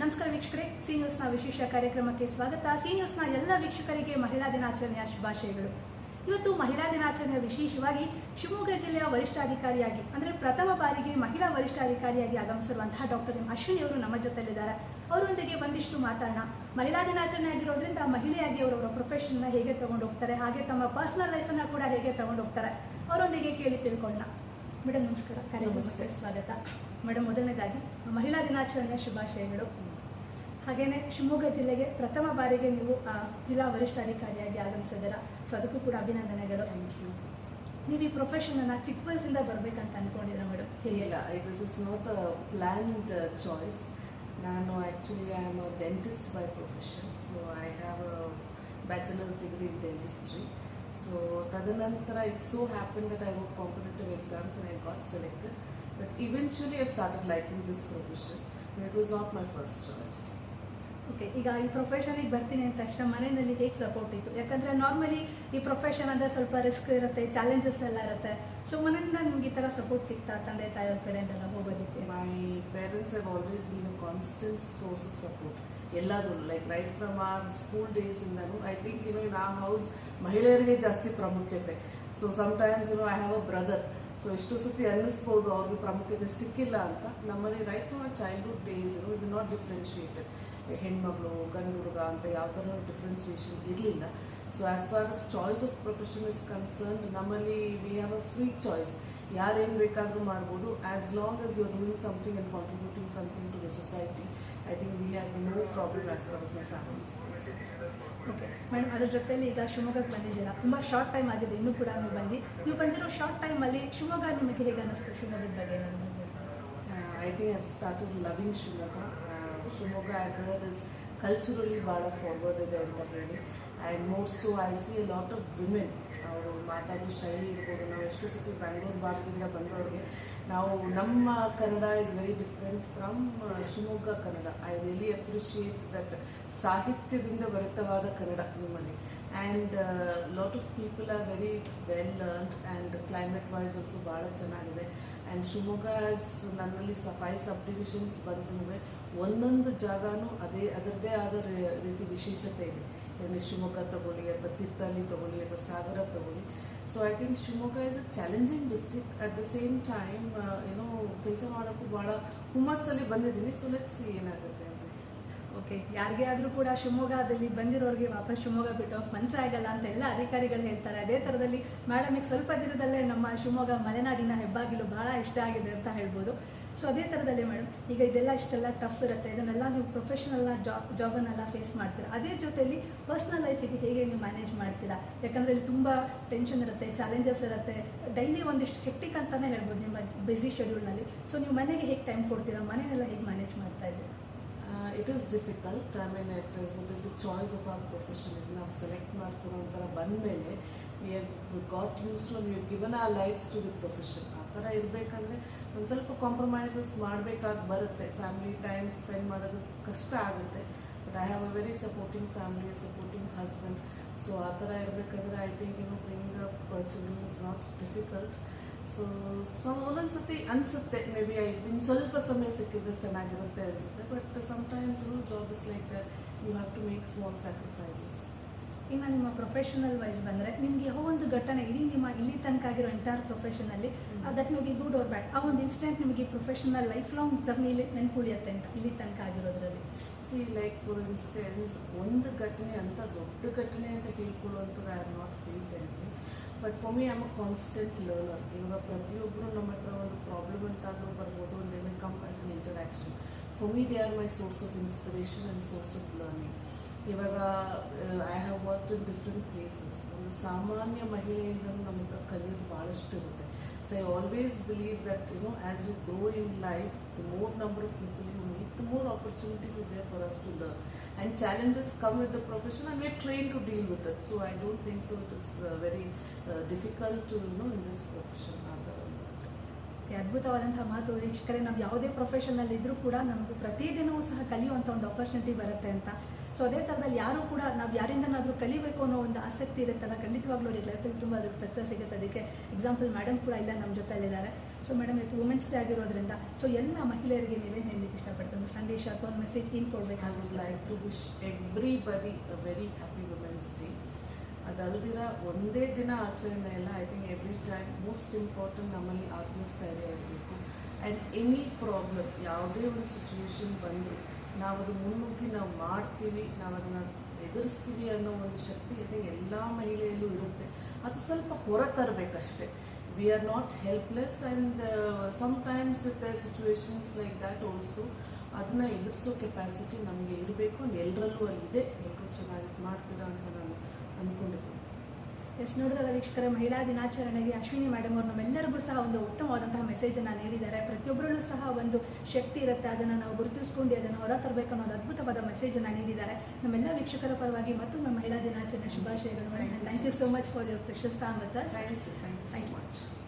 ನಮಸ್ಕಾರ ವೀಕ್ಷಕರೇ ಸಿ ನ್ಯೂಸ್ನ ವಿಶೇಷ ಕಾರ್ಯಕ್ರಮಕ್ಕೆ ಸ್ವಾಗತ. ಸಿ ನ್ಯೂಸ್ನ ಎಲ್ಲ ವೀಕ್ಷಕರಿಗೆ ಮಹಿಳಾ ದಿನಾಚರಣೆಯ ಶುಭಾಶಯಗಳು. ಇವತ್ತು ಮಹಿಳಾ ದಿನಾಚರಣೆಯ ವಿಶೇಷವಾಗಿ ಶಿವಮೊಗ್ಗ ಜಿಲ್ಲೆಯ ವರಿಷ್ಠಾಧಿಕಾರಿಯಾಗಿ ಅಂದರೆ ಪ್ರಥಮ ಬಾರಿಗೆ ಮಹಿಳಾ ವರಿಷ್ಠಾಧಿಕಾರಿಯಾಗಿ ಆಗಮಿಸಿರುವಂತಹ ಡಾಕ್ಟರ್ ಎಂ ಅಶ್ವಿನಿ ಅವರು ನಮ್ಮ ಜೊತೆಯಲ್ಲಿದ್ದಾರೆ. ಅವರೊಂದಿಗೆ ಒಂದಿಷ್ಟು ಮಾತಾಡೋಣ. ಮಹಿಳಾ ದಿನಾಚರಣೆ ಆಗಿರೋದ್ರಿಂದ ಮಹಿಳೆಯಾಗಿ ಅವರವರ ಪ್ರೊಫೆಷನ್ನ ಹೇಗೆ ತಗೊಂಡು ಹೋಗ್ತಾರೆ ಹಾಗೆ ತಮ್ಮ ಪರ್ಸನಲ್ ಲೈಫನ್ನು ಕೂಡ ಹೇಗೆ ತಗೊಂಡು ಹೋಗ್ತಾರೆ ಅವರೊಂದಿಗೆ ಕೇಳಿ ತಿಳ್ಕೊಳ್ಳೋಣ. ಮೇಡಮ್ ನಮಸ್ಕಾರ. ಕಾರ್ಯಕ್ರಮಕ್ಕೆ ಸ್ವಾಗತ. ಮೇಡಮ್ ಮೊದಲನೇದಾಗಿ ಮಹಿಳಾ ದಿನಾಚರಣೆಯ ಶುಭಾಶಯಗಳು. ಹಾಗೆಯೇ ಶಿವಮೊಗ್ಗ ಜಿಲ್ಲೆಗೆ ಪ್ರಥಮ ಬಾರಿಗೆ ನೀವು ಜಿಲ್ಲಾ ವರಿಷ್ಠಾಧಿಕಾರಿಯಾಗಿ ಆಗಮಿಸಿದ್ದೀರಾ? ಸೊ ಅದಕ್ಕೂ ಕೂಡ ಅಭಿನಂದನೆಗಳು. ಥ್ಯಾಂಕ್ ಯು ನೀವು ಈ ಪ್ರೊಫೆಷನನ್ನು ಚಿಕ್ಕ ವಯಸ್ಸಿಂದ ಬರಬೇಕಂತ ಅಂದ್ಕೊಂಡಿದ್ದೀರಾ ಮೇಡಮ್ ಹೇಳಿಲ್ಲ it this is not a planned choice ನಾನು actually I am a dentist by profession so I have a bachelors degree in dentistry so ತದನಂತರ it so happen that I wrote competitive exams I got selected but eventually I started liking this profession it was not my first choice. Okay ಈಗ ಈ ಪ್ರೊಫೆಷನಿಗೆ ಬರ್ತೀನಿ ಅಂತ ತಕ್ಷಣ ಮನೆಯಲ್ಲಿ ಹೇಗೆ support ಇತ್ತು? ಯಾಕಂದರೆ ನಾರ್ಮಲಿ ಈ ಪ್ರೊಫೆಷನ್ ಅಂದರೆ ಸ್ವಲ್ಪ ರಿಸ್ಕ್ ಇರುತ್ತೆ ಚಾಲೆಂಜಸ್ ಎಲ್ಲ ಇರುತ್ತೆ. ಸೊ ಮನೆಯಿಂದ ನಿಮ್ಗೆ ಈ ಥರ ಸಪೋರ್ಟ್ ಸಿಗ್ತಾ ತಂದೆ ತಾಯಿಯವ್ರ ಕಡೆಯಿಂದೆಲ್ಲ ಹೋಗೋದಕ್ಕೆ? My parents have always been a constant source of support ಎಲ್ಲರೂ like right from our school ಡೇಸಿಂದನು I think you know in a house ಮಹಿಳೆಯರಿಗೆ ಜಾಸ್ತಿ ಪ್ರಾಮುಖ್ಯತೆ. So sometimes you know I have a brother so ಎಷ್ಟು ಸತಿ ಅನ್ನಿಸ್ಬೋದು ಅವ್ರಿಗೆ ಪ್ರಾಮುಖ್ಯತೆ ಸಿಕ್ಕಿಲ್ಲ ಅಂತ ನಮ್ಮಲ್ಲಿ right to a childhood days ಇದು ನಾಟ್ ಡಿಫ್ರೆನ್ಶಿಯೇಟೆಡ್ ಹೆಣ್ಮಗಳು ಗಂಡು ಹುಡುಗ ಅಂತ ಯಾವ ಥರ ಡಿಫ್ರೆನ್ಸಿಯೇಷನ್ ಇರಲಿಲ್ಲ. So as far as choice of profession is concerned ನಮ್ಮಲ್ಲಿ we have a free choice ಯಾರೇನು ಬೇಕಾದರೂ ಮಾಡ್ಬೋದು. As long as you are doing something and contributing something to the society I think we have no problem as far as my family okay madam ಅದ್ರ ಜೊತೆಯಲ್ಲಿ ಈಗ ಶಿವಮೊಗ್ಗಕ್ಕೆ ಬಂದಿದ್ದೀರಾ? ತುಂಬ short time ಆಗಿದೆ. ಇನ್ನೂ ಕೂಡ ನೀವು ಬಂದು ನೀವು ಬಂದಿರೋ ಶಾರ್ಟ್ ಟೈಮಲ್ಲಿ ಶಿವಮೊಗ್ಗ ನಿಮಗೆ ಹೇಗೆ ಅನ್ನಿಸ್ತು? ಶಿವಮೊಗ್ಗದ ಬಗ್ಗೆ ನಾನು? I think I start loving Shivamogga Shivamogga and is culturally ಭಾಳ ಫಾರ್ವರ್ಡ್ ಇದೆ ಅಂತ ಹೇಳಿ. And so I see a lot of women ಅವರು ಮಾತಾಡೋ ಶೈಲಿ ಇರ್ಬೋದು. ನಾವು ಎಷ್ಟು ಸತಿ ಬ್ಯಾಂಗ್ಳೂರು ಭಾಗದಿಂದ ಬಂದವ್ರಿಗೆ, ನಾವು ನಮ್ಮ Kannada is very different from Shivamogga Kannada. I really appreciate that ಸಾಹಿತ್ಯದಿಂದ ಭರಿತವಾದ ಕನ್ನಡ ನಿಮ್ಮಲ್ಲಿ. And lot of people are very well learned and climate wise also ಭಾಳ ಚೆನ್ನಾಗಿದೆ. ಆ್ಯಂಡ್ ಶಿವಮೊಗ್ಗ ಆಸ್ ನನ್ನಲ್ಲಿ ಸ ಫೈವ್ ಸಬ್ ಡಿವಿಷನ್ಸ್ ಬಂದ್ರೂ ಒಂದೊಂದು ಜಾಗನೂ ಅದೇ, ಅದರದ್ದೇ ಆದ ರೀತಿ ವಿಶೇಷತೆ ಇದೆ. ಅಂದರೆ ಶಿವಮೊಗ್ಗ ತಗೊಳ್ಳಿ, ಅಥವಾ ತೀರ್ಥಹಳ್ಳಿ ತಗೊಳ್ಳಿ, ಅಥವಾ ಸಾಗರ ತಗೊಳ್ಳಿ. So I think Shivamogga is a challenging district at the same time ಏನೋ ಕೆಲಸ ಮಾಡೋಕ್ಕೂ ಭಾಳ ಹುಮ್ಮಸ್ಸಲ್ಲಿ ಬಂದಿದ್ದೀನಿ. ಸೊ ಲೆಟ್ಸ್ ಸಿ ಏನಾಗುತ್ತೆ. ಓಕೆ ಯಾರಿಗೇ ಆದರೂ ಕೂಡ ಶಿವಮೊಗ್ಗದಲ್ಲಿ ಬಂದಿರೋರಿಗೆ ವಾಪಸ್ ಶಿವಮೊಗ್ಗ ಬಿಟ್ಟು ಮನಸ್ಸೇ ಆಗಲ್ಲ ಅಂತ ಎಲ್ಲ ಅಧಿಕಾರಿಗಳು ಹೇಳ್ತಾರೆ. ಅದೇ ಥರದಲ್ಲಿ ಮೇಡಮಿಗೆ ಸ್ವಲ್ಪ ದಿನದಲ್ಲೇ ನಮ್ಮ ಶಿವಮೊಗ್ಗ ಮಲೆನಾಡಿನ ಹೆಬ್ಬಾಗಿಲು ಭಾಳ ಇಷ್ಟ ಆಗಿದೆ ಅಂತ ಹೇಳ್ಬೋದು. ಸೊ ಅದೇ ಥರದಲ್ಲಿ ಮೇಡಮ್ ಈಗ ಇದೆಲ್ಲ ಇಷ್ಟೆಲ್ಲ ಟಫ್ ಇರುತ್ತೆ. ಇದನ್ನೆಲ್ಲ ನೀವು ಪ್ರೊಫೆಷನಲ್ನ ಜಾಬ್ ಜಾಬನ್ನೆಲ್ಲ ಫೇಸ್ ಮಾಡ್ತೀರಾ? ಅದೇ ಜೊತೆಯಲ್ಲಿ ಪರ್ಸ್ನಲ್ ಲೈಫಿಗೆ ಹೇಗೆ ನೀವು ಮ್ಯಾನೇಜ್ ಮಾಡ್ತೀರಾ? ಯಾಕಂದರೆ ಇಲ್ಲಿ ತುಂಬ ಟೆನ್ಷನ್ ಇರುತ್ತೆ ಚಾಲೆಂಜಸ್ ಇರುತ್ತೆ. ಡೈಲಿ ಒಂದಿಷ್ಟು ಹೆಕ್ಟಿಕ್ ಅಂತಲೇ ಹೇಳ್ಬೋದು ನಿಮ್ಮ ಬ್ಯುಸಿ ಶೆಡ್ಯೂಲ್ನಲ್ಲಿ ಸೊ ನೀವು ಮನೆಗೆ ಹೇಗೆ ಟೈಮ್ ಕೊಡ್ತೀರಾ? ಮನೆಯೆಲ್ಲ ಹೇಗೆ ಮ್ಯಾನೇಜ್ ಮಾಡ್ತಾ ಇದ್ದೀರಾ? It is difficult I mean it is it is a choice of our profession ಇದು ನಾವು ಸೆಲೆಕ್ಟ್ ಮಾಡ್ಕೊಳ್ಳೋ ಒಂಥರ ಬಂದಮೇಲೆ we have got use to we given our lifes to the profession ಆ ಥರ ಇರಬೇಕಂದ್ರೆ ಒಂದು ಸ್ವಲ್ಪ ಕಾಂಪ್ರಮೈಸಸ್ ಮಾಡಬೇಕಾಗಿ ಬರುತ್ತೆ ಫ್ಯಾಮಿಲಿ ಟೈಮ್ ಸ್ಪೆಂಡ್ ಮಾಡೋದು ಕಷ್ಟ ಆಗುತ್ತೆ but I have a very supporting family supporting husband so ಆ ಥರ ಇರಬೇಕಾದ್ರೆ I think you know bring up children is not difficult so so ಒಂದೊಂದು ಸತಿ ಅನಿಸುತ್ತೆ ಮೇ ಬಿ ಐ ಇನ್ನು ಸ್ವಲ್ಪ ಸಮಯ ಸಿಕ್ಕಿದ್ರೆ ಚೆನ್ನಾಗಿರುತ್ತೆ ಅನಿಸುತ್ತೆ but sometimes job is like that you have to make small sacrifices ಇನ್ನು ನಿಮ್ಮ ಪ್ರೊಫೆಷನಲ್ ವೈಸ್ ಬಂದರೆ ನಿಮಗೆ ಯಾವ ಒಂದು ಘಟನೆ ಇಡೀ ನಿಮ್ಮ ಇಲ್ಲಿ ತನಕ ಆಗಿರೋ entire professionally that may be good or bad ಆ ಒಂದು ಇನ್ಸಿಡೆಂಟ್ ನಿಮಗೆ ಪ್ರೊಫೆಷನಲ್ ಲೈಫ್ ಲಾಂಗ್ ಜರ್ನಿಲಿ ನೆನ್ಪುಳಿಯುತ್ತೆ ಅಂತ ಇಲ್ಲಿ ತನಕ ಆಗಿರೋದ್ರಲ್ಲಿ ಸಿ ಲೈಕ್ ಫಾರ್ ಇನ್ಸ್ಟೆನ್ಸ್ ಒಂದು ಘಟನೆ ಅಂತ ದೊಡ್ಡ ಘಟನೆ ಅಂತ ಹೇಳ್ಕೊಳ್ಳುವಂಥದ್ದು I are not faced anything but for me am a constant learner ಇವಾಗ ಪ್ರತಿಯೊಬ್ಬರು ನಮ್ಮ ಹತ್ರ ಒಂದು ಪ್ರಾಬ್ಲಮ್ ಅಂತಾದರೂ ಬರ್ಬೋದು, ಒಂದು they come as an interaction for me they are my source of inspiration and source of learning ಇವಾಗ I have work in different places ಒಂದು ಸಾಮಾನ್ಯ ಮಹಿಳೆಯಿಂದ ನಮ್ಮ ಹತ್ರ ಕಲಿಯೋದು ಭಾಳಷ್ಟು ಇರುತ್ತೆ so I always believe that, you know, as you grow in life, the more number of people you meet, the more opportunities is there for us to learn. And challenges come with the profession and we're trained to deal with it. So I don't think so it is uh, very uh, difficult to, you know, in this profession. ಅದ್ಭುತವಾದಂಥ ಮಾತು ವೀಕ್ಷಕರೇ ನಾವು ಯಾವುದೇ ಪ್ರೊಫೆಷನಲ್ಲಿ ಇದ್ದರೂ ಕೂಡ ನಮಗೆ ಪ್ರತಿದಿನವೂ ಸಹ ಕಲಿಯುವಂಥ ಒಂದು ಆಪರ್ಚುನಿಟಿ ಬರುತ್ತೆ ಅಂತ ಸೊ ಅದೇ ಥರದಲ್ಲಿ ಯಾರು ಕೂಡ ನಾವು ಯಾರಿಂದನಾದರೂ ಕಲಿಬೇಕು ಅನ್ನೋ ಒಂದು ಆಸಕ್ತಿ ಇರುತ್ತಲ್ಲ ಖಂಡಿತವಾಗ್ಲೂ ಅವ್ರಿಗೆ ಲೈಫಲ್ಲಿ ತುಂಬ ಸಕ್ಸಸ್ ಸಿಗುತ್ತೆ. ಅದಕ್ಕೆ ಎಕ್ಸಾಂಪಲ್ ಮೇಡಮ್ ಕೂಡ ಇಲ್ಲ ನಮ್ಮ ಜೊತೆಯಲ್ಲಿದ್ದಾರೆ. ಸೊ ಮೇಡಮ್ ಇವತ್ತು ವುಮೆನ್ಸ್ ಡೇ ಆಗಿರೋದ್ರಿಂದ ಸೊ ಎಲ್ಲ ಮಹಿಳೆಯರಿಗೆ ನೀವೇನು ಹೇಳಲಿಕ್ಕೆ ಇಷ್ಟಪಡ್ತೀನಿ ಸಂದೇಶ ಅಥವಾ ಒಂದು ಮೆಸೇಜ್ ಏನು ಕೊಡಬೇಕು? I would like to wish everybody a very happy women's day ಅದಲ್ದಿರ ಒಂದೇ ದಿನ ಆಚರಣೆ ಇಲ್ಲ. I think every time most important ನಮ್ಮಲ್ಲಿ ಆತ್ಮಸ್ಥೈರ್ಯ ಇರಬೇಕು. ಆ್ಯಂಡ್ ಎನಿ ಪ್ರಾಬ್ಲಮ್ ಯಾವುದೇ ಒಂದು ಸಿಚುವೇಶನ್ ಬಂದರೂ ನಾವು ಅದು ಮುನ್ನುಗ್ಗಿ ನಾವು ಮಾಡ್ತೀವಿ ನಾವು ಅದನ್ನ ಎದುರಿಸ್ತೀವಿ ಅನ್ನೋ ಒಂದು ಶಕ್ತಿ ಇದೆ ಎಲ್ಲ ಮಹಿಳೆಯಲ್ಲೂ ಇರುತ್ತೆ. ಅದು ಸ್ವಲ್ಪ ಹೊರ ತರಬೇಕಷ್ಟೆ we are not helpless and sometimes if the situations like that also ಅದನ್ನ ಎದುರಿಸೋ ಕೆಪಾಸಿಟಿ ನಮಗೆ ಇರಬೇಕು. ಎಲ್ಲರಲ್ಲೂ ಅಲ್ಲಿ ಇದೆ. ಎಲ್ಲರೂ ಚೆನ್ನಾಗಿ ಮಾಡ್ತೀರಾ ಅಂತ ನಾನು ಅಂದ್ಕೊಂಡಿದ್ದೀನಿ ಎಸ್ ನೋಡಿದಳ ವೀಕ್ಷಕರ ಮಹಿಳಾ ದಿನಾಚರಣೆಗೆ ಅಶ್ವಿನಿ ಮೇಡಮ್ ಅವರು ನಮ್ಮೆಲ್ಲರಿಗೂ ಸಹ ಒಂದು ಉತ್ತಮವಾದಂತಹ ಮೆಸೇಜನ್ನು ನೀಡಿದ್ದಾರೆ. ಪ್ರತಿಯೊಬ್ಬರಲ್ಲೂ ಸಹ ಒಂದು ಶಕ್ತಿ ಇರುತ್ತೆ. ಅದನ್ನು ನಾವು ಗುರುತಿಸ್ಕೊಂಡು ಅದನ್ನು ಹೊರ ತರಬೇಕು ಅನ್ನೋ ಒಂದು ಅದ್ಭುತವಾದ ಮೆಸೇಜನ್ನು ನೀಡಿದ್ದಾರೆ. ನಮ್ಮೆಲ್ಲ ವೀಕ್ಷಕರ ಪರವಾಗಿ ಮತ್ತೊಮ್ಮೆ ಮಹಿಳಾ ದಿನಾಚರಣೆ ಶುಭಾಶಯಗಳು. Thank you so much for your precious time with us thank you